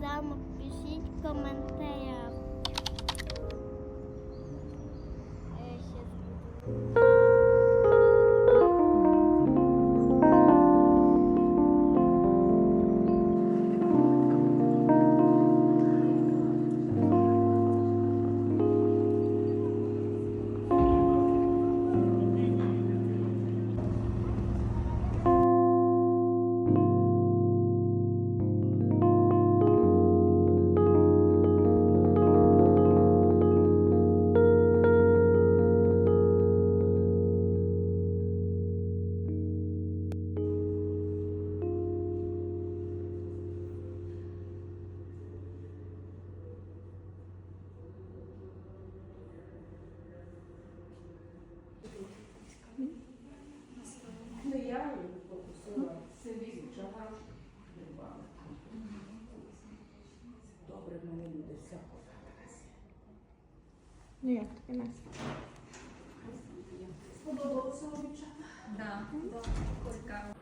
usar uma gente. Ну як тобі Настя? Сподобалося вам, дівчата? Да. Цікаво.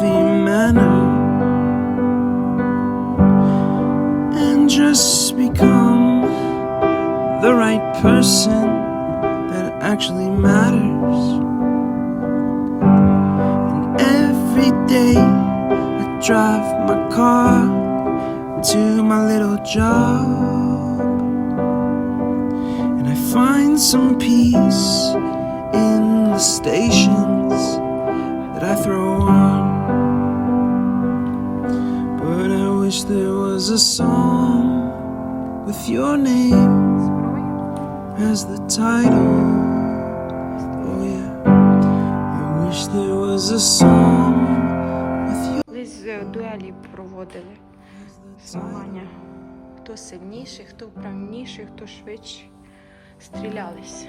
Healthy manner and just become the right person that actually matters. And every day I drive my car to my little job. And I find some peace in the stations that I throw on. There was a song with your name as the title. Oh, yeah. I wish there was a song with your Колись дуелі проводили змагання. Хто сильніший, хто вправніший, хто швидше. Стрілялися.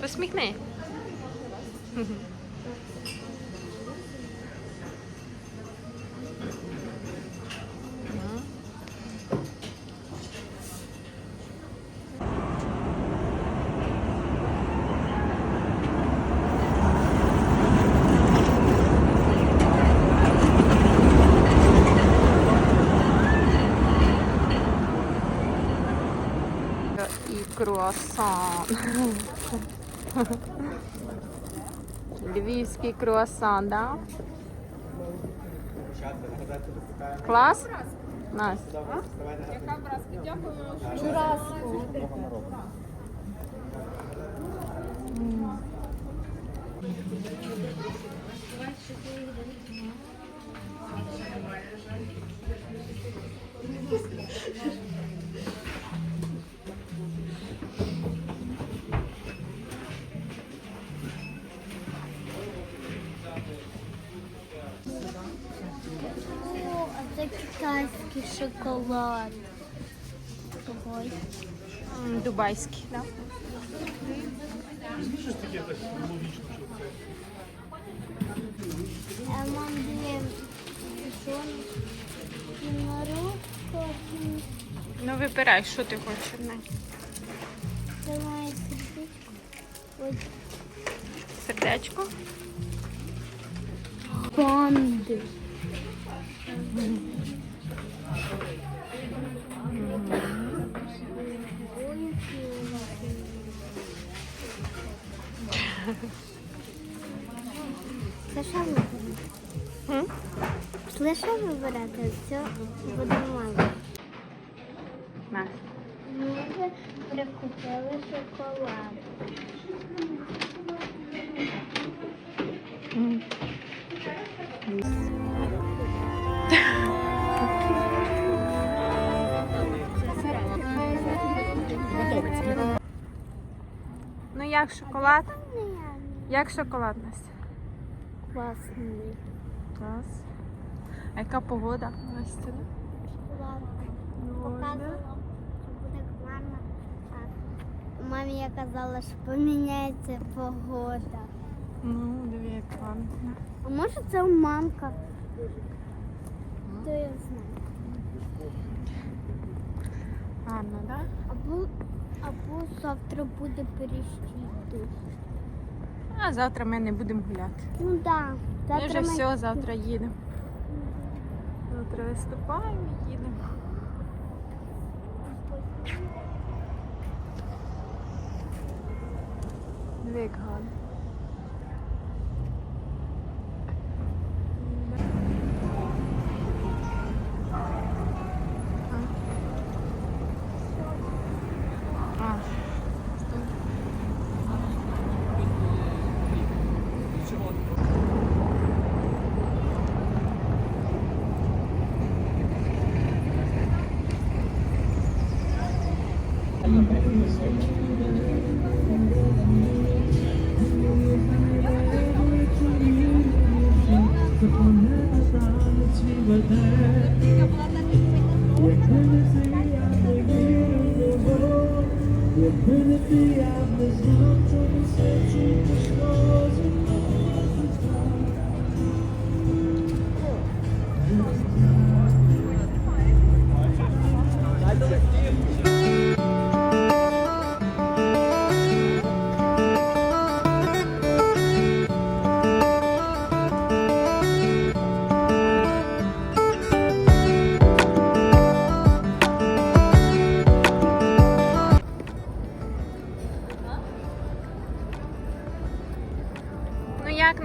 Посміхни. Круасан. Львівський круасан, да? Клас? Настя. О, шоколад. Ой. Дубайський, да? А мам дві що? Ну вибирай, що ти хочеш. одне. давай сердечко. Ой, Сердечко. панди. Це що вибирати? М? Що вибирати? Все буде мало. Ми прикупили шоколад. Як шоколад? Як шоколад, Настя? Класний. Клас. А яка погода, Настя? Показувала, що буде гарно. Мамі я казала, що поміняється погода. Ну, диви, як гарно. А може це мамка? То я знаю. Так? Да? Або, або завтра буде перещити. А завтра ми не будемо гуляти. Ну так. Да. Ми вже все, завтра їдемо. Завтра виступаємо і їдемо. Диви, як гарно. А. Ну як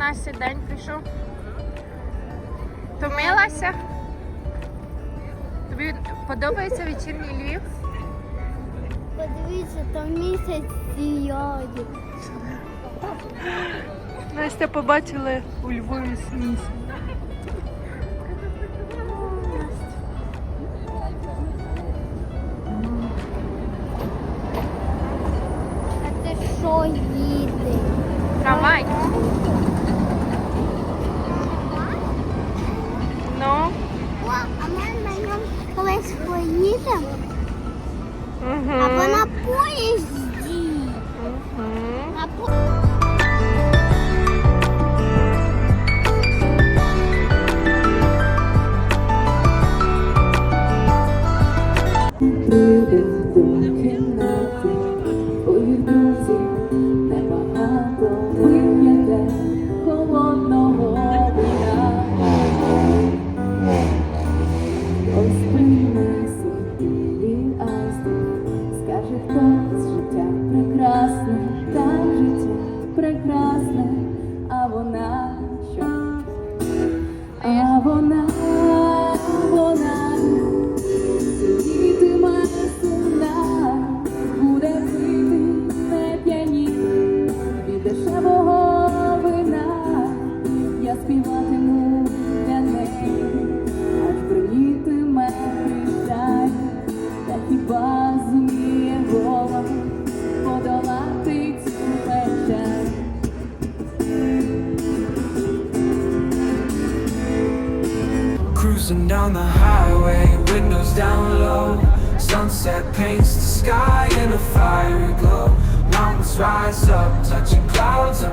Настя день прийшов? Втомилася? Тобі подобається вечірній Львів? Подивіться, там місяць сіяє. Настя побачили у Львові місяць.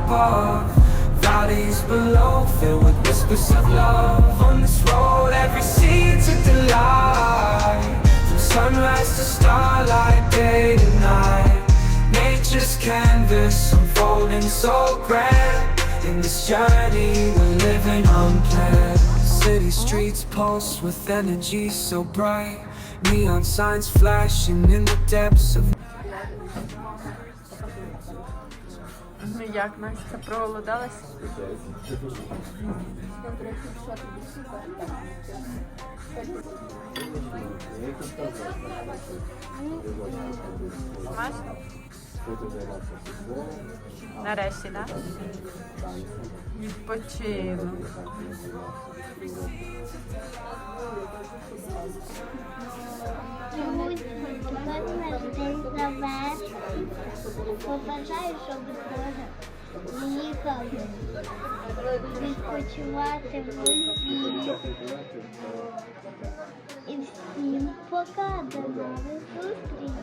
Above. Valleys below, filled with whispers of love. On this road, every seed's a delight. From sunrise to starlight, day to night. Nature's canvas unfolding so grand. In this journey, we're living unplanned. City streets pulse with energy so bright. Neon signs flashing in the depths of Ну як Настя проголодалась? Смачно? Нарешті, так? Відпочинок. бажаю, щоб Бога їхали відпочивати в Львові. І всім пока, до нових зустрічей.